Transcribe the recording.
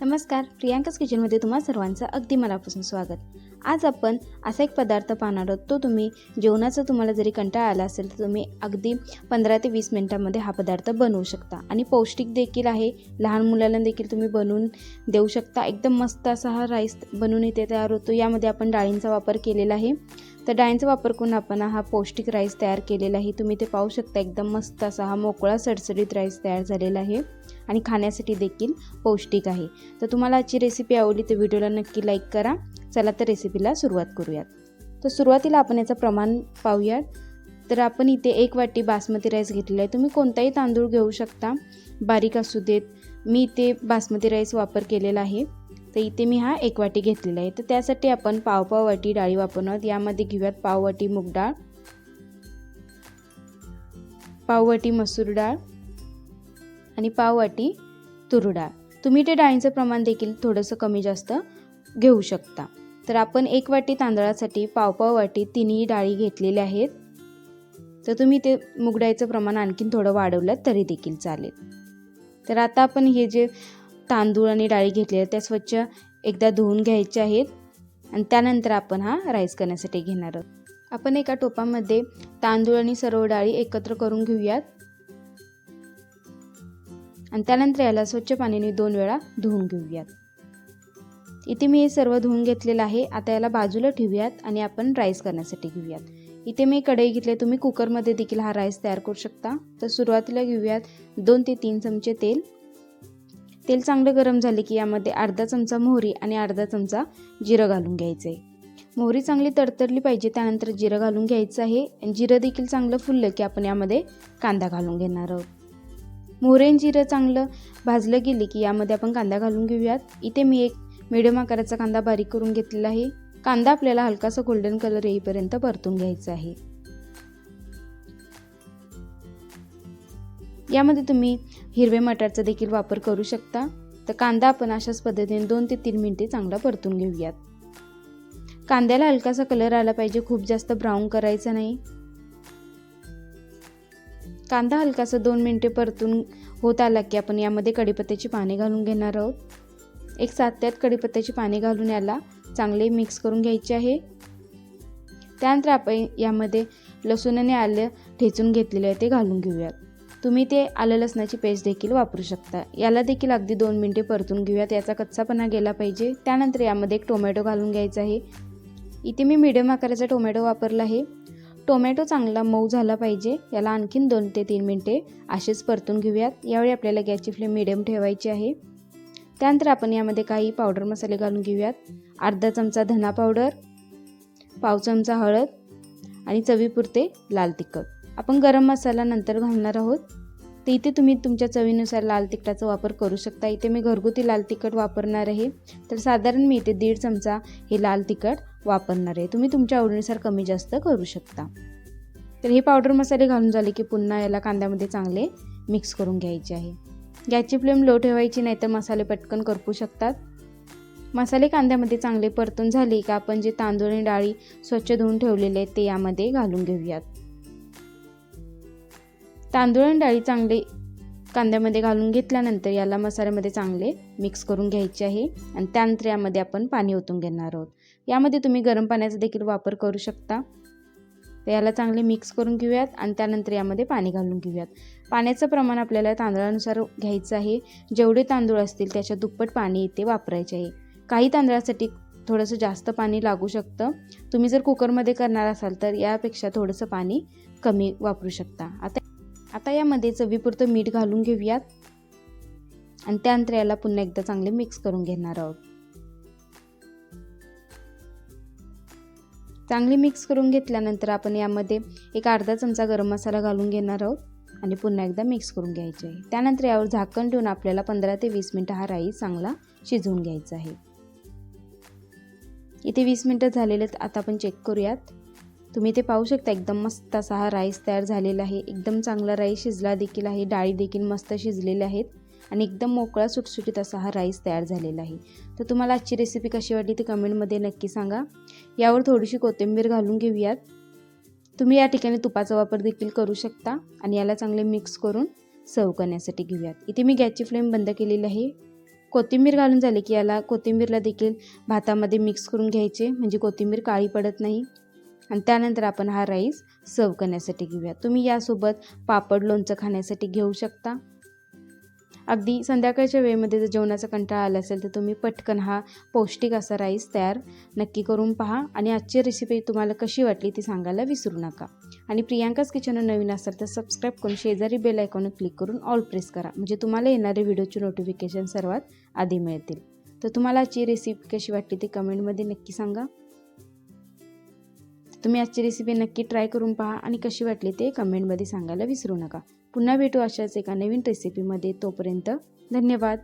नमस्कार प्रियांकाच किचनमध्ये तुम्हा सर्वांचं अगदी मनापासून स्वागत. आज आपण असा एक पदार्थ पाहणार आहोत तो तुम्ही जेवणाचा तुम्हाला जरी कंटाळा आला असेल तर तुम्ही अगदी पंधरा ते वीस मिनटामध्ये हा पदार्थ बनवू शकता. आणि पौष्टिक देखील आहे. लहान मुलांना देखील तुम्ही बनवून देऊ शकता. एकदम मस्त असा हा राईस बनवून इथे तयार होतो. यामध्ये आपण डाळींचा वापर केलेला आहे. तर डाळींचा वापर करून आपण हा पौष्टिक राईस तयार केलेला आहे. तुम्ही ते पाहू शकता एकदम मस्त असा हा मोकळा सडसडीत राईस तयार झालेला आहे. आणि खाण्यासाठी देखील पौष्टिक आहे. तर तुम्हाला आजची रेसिपी आवडली तर व्हिडिओला नक्की लाईक करा. चला तर रेसिपीला सुरुवात करूयात. तर सुरुवातीला आपण याचं प्रमाण पाहूयात. तर आपण इथे एक वाटी बासमती राईस घेतलेला आहे. तुम्ही कोणताही तांदूळ घेऊ शकता. बारीक असू देत. मी इथे बासमती राईस वापर केलेला आहे. तर इथे मी हा एक वाटी घेतलेला आहे. तर त्यासाठी आपण पाव पाव वाटी डाळी वापरणार. यामध्ये घेऊयात पाव वाटी मूग डाळ. पाववाटी मसूर डाळ. आणि पाव वाटी डाळ तुम्ही ते डाळींचं प्रमाण देखील थोडंसं कमी जास्त घेऊ शकता. तर आपण एक वाटी तांदळासाठी पावपाव वाटी तिन्ही डाळी घेतलेल्या आहेत. तर तुम्ही ते मुगडाळीचं प्रमाण आणखीन थोडं वाढवलं तरी देखील चालेल. तर आता आपण हे जे तांदूळ आणि डाळी घेतलेल्या त्या स्वच्छ एकदा धुवून घ्यायचे आहेत. आणि त्यानंतर आपण हा राईस करण्यासाठी घेणार आहोत. आपण एका टोपामध्ये तांदूळ आणि सर्व डाळी एकत्र करून घेऊयात. आणि त्यानंतर याला स्वच्छ पाण्याने दोन वेळा धुवून घेऊयात. इथे मी हे सर्व धुवून घेतलेलं आहे. आता याला बाजूला ठेवूयात आणि आपण राईस करण्यासाठी घेऊयात. इथे मी कढई घेतले तुम्ही कुकरमध्ये देखील हा राईस तयार करू शकता. तर सुरुवातीला घेऊयात दोन ते तीन चमचे तेल. तेल चांगलं गरम झाले की यामध्ये अर्धा चमचा मोहरी आणि अर्धा चमचा जिरं घालून घ्यायचं आहे मोहरी चांगली तडतडली पाहिजे त्यानंतर जिरं घालून घ्यायचं आहे. आणि जिरं देखील चांगलं फुललं की आपण यामध्ये कांदा घालून घेणार आहोत. मोहरी जिरं चांगलं भाजलं गेले की यामध्ये आपण कांदा घालून घेऊयात. इथे मी एक मिडियम आकाराचा कांदा बारीक करून घेतलेला आहे. कांदा आपल्याला हलकासा गोल्डन कलर येईपर्यंत परतून घ्यायचा आहे. यामध्ये तुम्ही हिरवे मटारचा देखील वापर करू शकता. तर कांदा आपण अशाच पद्धतीने दोन ते तीन मिनिटे चांगला परतून घेऊयात. कांद्याला हलकासा कलर आला पाहिजे. खूप जास्त ब्राऊन करायचा नाही. कांदा हलकासा दोन मिनटे परतून होत आला की आपण यामध्ये कढीपत्त्याची पाने घालून घेणार आहोत. एक सात त्यात कढीपत्त्याची पाने घालून याला चांगले मिक्स करून घ्यायचे आहे. त्यानंतर आपण यामध्ये लसूण आणि आलं ठेचून घेतलेलं आहे ते घालून घेऊयात. तुम्ही ते आलं लसणाची पेस्ट देखील वापरू शकता. याला देखील अगदी दोन मिनटे परतून घेऊयात. याचा कच्चापणा गेला पाहिजे. त्यानंतर यामध्ये एक टोमॅटो घालून घ्यायचा आहे. इथे मी मिडियम आकाराचा टोमॅटो वापरला आहे. टोमॅटो चांगला मऊ झाला पाहिजे. याला आणखीन दोन ते तीन मिनटे असेच परतून घेऊयात. यावेळी आपल्याला गॅसची फ्लेम मिडियम ठेवायची आहे. त्यानंतर आपण यामध्ये काही पावडर मसाले घालून घेऊयात. अर्धा चमचा धना पावडर पाव चमचा हळद आणि चवीपुरते लाल तिखट. आपण गरम मसाला नंतर घालणार आहोत. तर इथे तुम्ही तुमच्या चवीनुसार लाल तिखटाचा वापर करू शकता. इथे मी घरगुती लाल तिखट वापरणार आहे. तर साधारण मी इथे दीड चमचा हे लाल तिखट वापरणार आहे. तुम्ही तुमच्या आवडीनुसार कमी जास्त करू शकता. तर हे पावडर मसाले घालून झाले की पुन्हा याला कांद्यामध्ये चांगले मिक्स करून घ्यायचे आहे. गॅसची फ्लेम लो ठेवायची नाही तर मसाले पटकन करपू शकतात. मसाले कांद्यामध्ये चांगले परतून झाले का आपण जे तांदूळ आणि डाळी स्वच्छ धुवून ठेवलेले आहेत ते यामध्ये घालून घेऊयात. तांदूळ आणि डाळी चांगले कांद्यामध्ये घालून घेतल्यानंतर याला मसाल्यामध्ये चांगले मिक्स करून घ्यायचे आहे. आणि त्यानंतर यामध्ये आपण पाणी ओतून घेणार आहोत. यामध्ये तुम्ही गरम पाण्याचा देखील वापर करू शकता. तर याला चांगले मिक्स करून घेऊयात आणि त्यानंतर यामध्ये पाणी घालून घेऊयात. पाण्याचं प्रमाण आपल्याला तांदळानुसार घ्यायचं आहे. जेवढे तांदूळ असतील त्याच्या दुप्पट पाणी इथे वापरायचे आहे. काही तांदळासाठी थोडंसं जास्त पाणी लागू शकतं. तुम्ही जर कुकरमध्ये करणार असाल तर यापेक्षा थोडंसं पाणी कमी वापरू शकता. आता आता यामध्ये चवीपुरतं मीठ घालून घेऊयात. आणि त्यानंतर याला पुन्हा एकदा चांगले मिक्स करून घेणार आहोत. चांगली मिक्स करून घेतल्यानंतर आपण यामध्ये एक अर्धा चमचा गरम मसाला घालून घेणार आहोत. आणि पुन्हा एकदा मिक्स करून घ्यायचे आहे. त्यानंतर यावर झाकण ठेवून आपल्याला पंधरा ते वीस मिनटं हा राईस चांगला शिजवून घ्यायचा आहे. इथे वीस मिनटं झालेले आता आपण चेक करूयात. तुम्ही ते पाहू शकता. एकदम मस्त असा हा राईस तयार झालेला आहे. एकदम चांगला राईस शिजला देखील आहे. डाळी देखील मस्त शिजलेल्या आहेत. आणि एकदम मोकळा सुटसुटीत असा हा राईस तयार झालेला आहे. तर तुम्हाला आजची रेसिपी कशी वाटली ती कमेंटमध्ये नक्की सांगा. यावर थोडीशी कोथिंबीर घालून घेऊयात. तुम्ही या ठिकाणी तुपाचा वापर देखील करू शकता. आणि याला चांगले मिक्स करून सर्व करण्यासाठी घेऊयात. इथे मी गॅसची फ्लेम बंद केलेली आहे. कोथिंबीर घालून झाले की याला कोथिंबीरला देखील भातामध्ये मिक्स करून घ्यायचे. म्हणजे कोथिंबीर काळी पडत नाही. आणि त्यानंतर आपण हा राईस सर्व करण्यासाठी घेऊया. तुम्ही यासोबत पापड लोणचं खाण्यासाठी घेऊ शकता. अगदी संध्याकाळच्या वेळेमध्ये जर जेवणाचा कंटाळा आला असेल तर तुम्ही पटकन हा पौष्टिक असा राईस तयार नक्की करून पहा आणि आजची रेसिपी तुम्हाला कशी वाटली ती सांगायला विसरू नका. आणि प्रियांकाच किचनवर नवीन असेल तर सबस्क्राईब करून शेजारी बेल आयकॉनवर क्लिक करून ऑल प्रेस करा. म्हणजे तुम्हाला येणारे व्हिडिओचे नोटिफिकेशन सर्वात आधी मिळतील. तर तुम्हाला आजची रेसिपी कशी वाटली ती कमेंटमध्ये नक्की सांगा. तुम्ही आजची रेसिपी नक्की ट्राय करून पहा आणि कशी वाटली ते कमेंटमध्ये सांगायला विसरू नका. पुन्हा भेटू अशाच एका नवीन रेसिपीमध्ये तोपर्यंत धन्यवाद.